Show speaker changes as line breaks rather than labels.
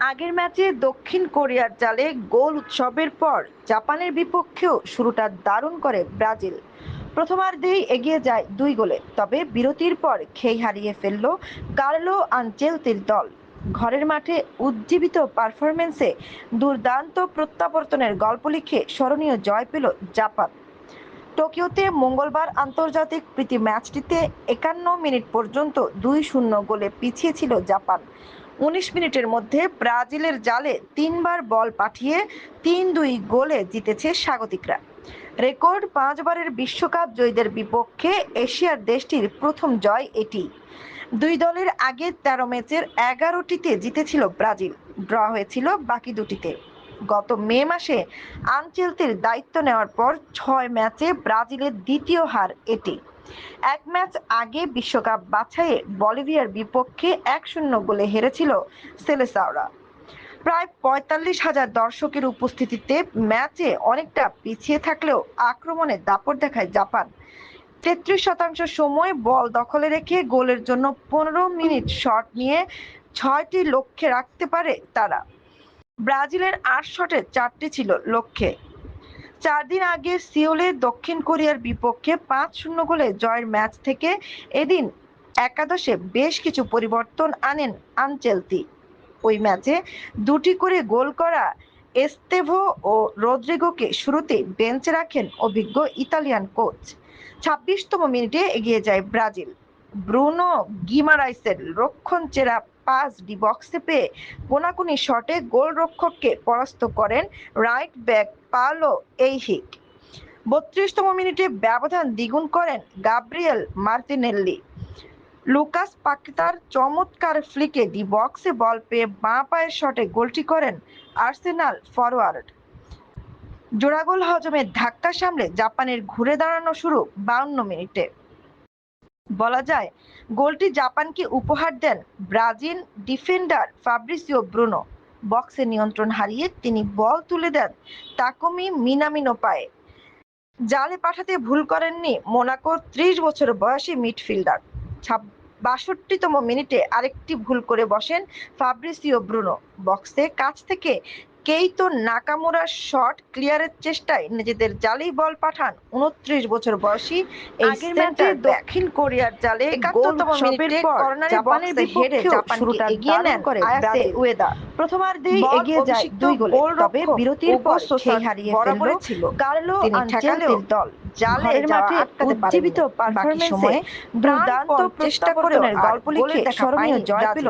আগের ম্যাচে দক্ষিণ কোরিয়ার জালে গোল উৎসবের পর জাপানের বিপক্ষেও শুরুটা দারুণ করে ব্রাজিল। প্রথমার্ধেই এগিয়ে যায় দুই গোলে, তবে বিরতির পর খেই হারিয়ে ফেলল কার্লো আনচেলতির দল। ঘরের মাঠে উজ্জীবিত পারফরমেন্সে দুর্দান্ত প্রত্যাবর্তনের গল্প লিখে স্মরণীয় জয় পেল জাপান। টোকিওতে মঙ্গলবার আন্তর্জাতিক প্রীতি ম্যাচটিতে একান্ন মিনিট পর্যন্ত দুই শূন্য গোলে পিছিয়ে ছিল জাপান। উনিশ মিনিটের মধ্যে ব্রাজিলের জালে তিনবার বল পাঠিয়ে তিন দুই গোলে জিতেছে স্বাগতিকরা। রেকর্ড পাঁচবারের বিশ্বকাপ জয়ীদের বিপক্ষে এশিয়ার দেশটির প্রথম জয় এটি। দুই দলের আগে তেরো ম্যাচের এগারোটিতে জিতেছিল ব্রাজিল, ড্র হয়েছিল বাকি দুটিতে। গত মে মাসে আনচেলতির দায়িত্ব নেওয়ার পর ছয় ম্যাচে ব্রাজিলের দ্বিতীয় হার এটি। এক ম্যাচ আগে বিশ্বকাপ বাছাইয়ে বলিভিয়ার বিপক্ষে এক শূন্য গোলে হেরেছিল সেলেসাওরা। প্রায় পঁয়তাল্লিশ হাজার দর্শকের উপস্থিতিতে ম্যাচে অনেকটা পিছিয়ে থাকলেও আক্রমণে দাপট দেখায় জাপান। তেত্রিশ শতাংশ সময় বল দখলে রেখে গোলের জন্য পনেরো মিনিট শট নিয়ে ছয়টি লক্ষ্যে রাখতে পারে তারা। ব্রাজিলের আট শটে চারটি ছিল লক্ষ্যে। চার দিন আগে সিওলে দক্ষিণ কোরিয়ার বিপক্ষে পাঁচ শূন্য গোলে জয়ের ম্যাচ থেকে এদিন একাদশে বেশ কিছু পরিবর্তন আনেন আনচেলতি। ওই ম্যাচে দুটি করে গোল করা এস্তেভো ও রদ্রিগোকে শুরুতে বেঞ্চে রাখেন অভিজ্ঞ ইতালিয়ান কোচ। ছাব্বিশতম মিনিটে এগিয়ে যায় ব্রাজিল। ব্রুনো গিমারাইসের রক্ষণ চেরা পাস ডি বক্সে পেয়ে কোনাকুনি শটে গোলরক্ষককে পরাস্ত করেন রাইট ব্যাক পালো এইহিক বত্রিশতম মিনিটে ব্যবধান দ্বিগুণ করেন গাব্রিয়েল মার্তিনেল্লি। লুকাস পাকিতার চমৎকার ফ্লিকে ডি বক্সে বল পেয়ে বাঁ পায়ের শটে গোলটি করেন আর্সেনাল ফরওয়ার্ড জোড়াগোল হজমের ধাক্কা সামলে জাপানের ঘুরে দাঁড়ানো শুরু বাউন্ন মিনিটে। বলা যায়, গোলটি জাপানকে উপহার দেন ব্রাজিল ডিফেন্ডার ফাব্রিসিও ব্রুনো। বক্সে নিয়ন্ত্রণ হারিয়ে তিনি বল তুলে দেন তাকুমি মিনামিনো পায়ে জালে পাঠাতে ভুল করেননি মোনাকোর ত্রিশ বছর বয়সী মিডফিল্ডার। বাষট্টিতম মিনিটে আরেকটি ভুল করে বসেন ফাব্রিসিও ব্রুনো। বক্সে কাছ থেকে কেইতো নাকামুরার শট ক্লিয়ারের চেষ্টায় নিজেদের জালেই বল পাঠান উনত্রিশ বছর বয়সী এই
আগের
ম্যাচে দক্ষিণ কোরিয়ার জালে
একাত্তরতম মিনিটে কর্নারে
জাপানের
বক্সে হেরে জাপানকে
শুরুটা
এগিয়ে নেন
করে
আয়াসে উয়েদা।
প্রথমার্ধেই এগিয়ে যায় দুই গোলে তবে বিরতির পর সেই হারিয়ে ফেলল। কার্লো
তিনি
দল
জালে
ঘরের
যাওয়া
মাঠে। উজ্জীবিত
বাকি সময়ে
দুর্দান্ত
চেষ্টা করেও
গল্প লিখে স্মরণীয় জয়। পেল